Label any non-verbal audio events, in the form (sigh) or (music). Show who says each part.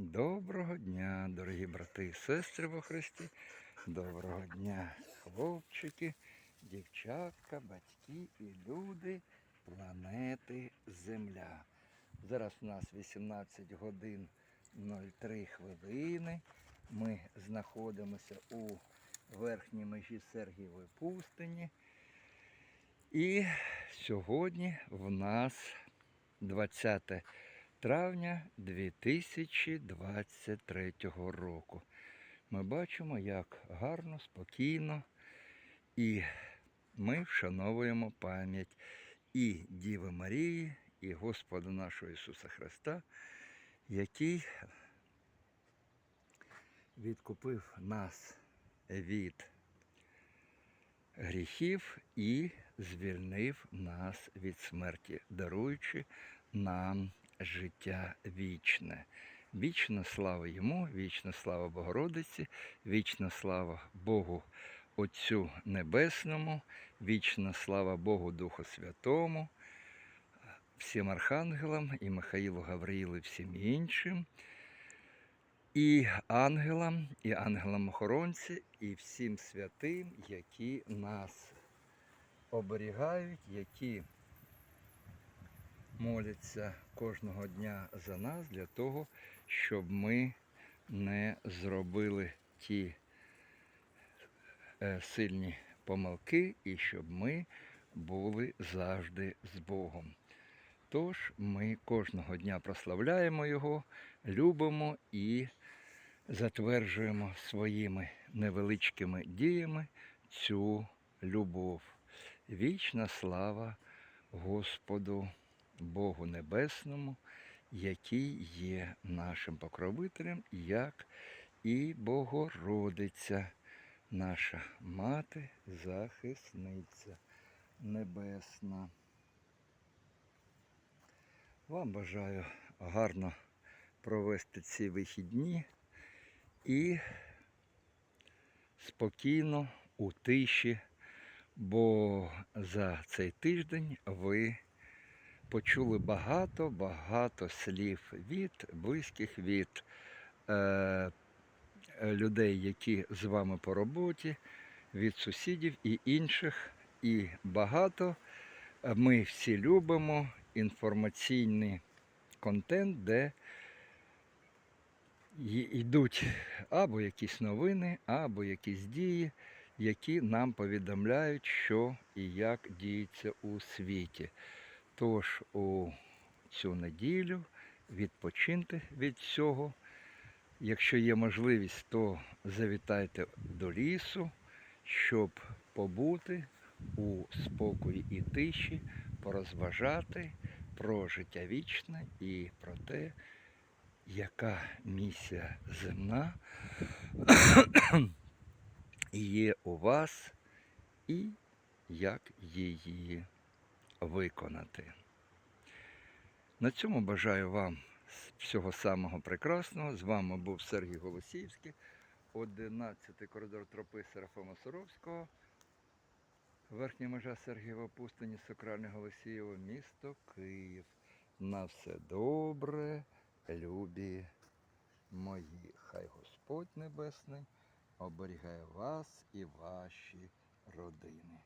Speaker 1: Доброго дня, дорогі брати і сестри во Христі. Доброго дня, хлопчики, дівчатка, батьки і люди планети Земля. Зараз у нас 18 годин 03 хвилини. Ми знаходимося у верхній межі Сергієвої пустині. І сьогодні в нас 20 травня 2023 року. Ми бачимо, як гарно, спокійно, і ми вшановуємо пам'ять і Діви Марії, і Господа нашого Ісуса Христа, який відкупив нас від гріхів і звільнив нас від смерті, даруючи нам життя вічне. Вічна слава йому, вічна слава Богородиці, вічна слава Богу Отцю Небесному, вічна слава Богу Духу Святому, всім архангелам і Михаїлу Гавриїлу і всім іншим, і ангелам, і ангелам-охоронці, і всім святим, які нас оберігають, які моляться кожного дня за нас для того, щоб ми не зробили ті е, сильні помилки і щоб ми були завжди з Богом. Тож ми кожного дня прославляємо Його, любимо і затверджуємо своїми невеличкими діями цю любов. Вічна слава Господу Богу Небесному, який є нашим покровителем, як і Богородиця, наша мати, захисниця небесна. Вам бажаю гарно провести ці вихідні і спокійно у тиші, бо за цей тиждень ви почули багато-багато слів від близьких, від е, людей, які з вами по роботі, від сусідів і інших. І багато ми всі любимо інформаційний контент, де йдуть або якісь новини, або якісь дії, які нам повідомляють, що і як діється у світі. Тож у цю неділю відпочиньте від цього. Якщо є можливість, то завітайте до лісу, щоб побути у спокої і тиші, порозважати про життя вічне і про те, яка місія земна (coughs) є у вас і як її виконати. На цьому бажаю вам всього самого прекрасного. З вами був Сергій Голосіївський, 11 коридор тропи Серафима Суровського, верхня межа Сергієва пустині, Сокральне Голосієво, місто Київ. На все добре, любі мої. Хай Господь Небесний оберігає вас і ваші родини.